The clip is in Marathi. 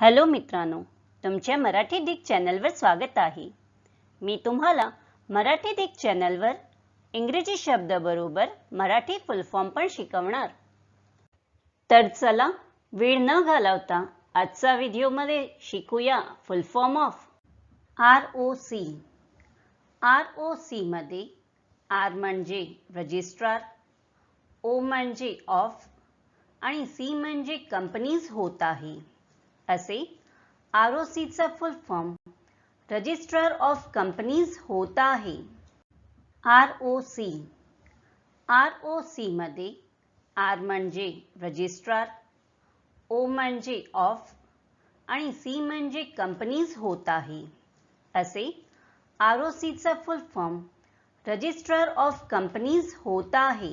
हॅलो मित्रांनो तुमच्या मराठी डिक चॅनलवर स्वागत आहे. मी तुम्हाला मराठी डिक चॅनलवर इंग्रजी शब्दाबरोबर मराठी फुल फॉर्म पण शिकवणार. तर चला वेळ न घालवता आजचा व्हिडिओमध्ये शिकूया full form of R O C R O सीमध्ये आर म्हणजे रजिस्ट्रार ओ म्हणजे ऑफ आणि सी म्हणजे कंपनीज होत आहे. असे आर ओ सीचा full form registrar of companies होत आहे. R O C R O सीमध्ये आर म्हणजे रजिस्ट्रार ओ म्हणजे ऑफ आणि सी म्हणजे कंपनीज होत आहे. असे आर ओ सीचा full form registrar of companies होत आहे.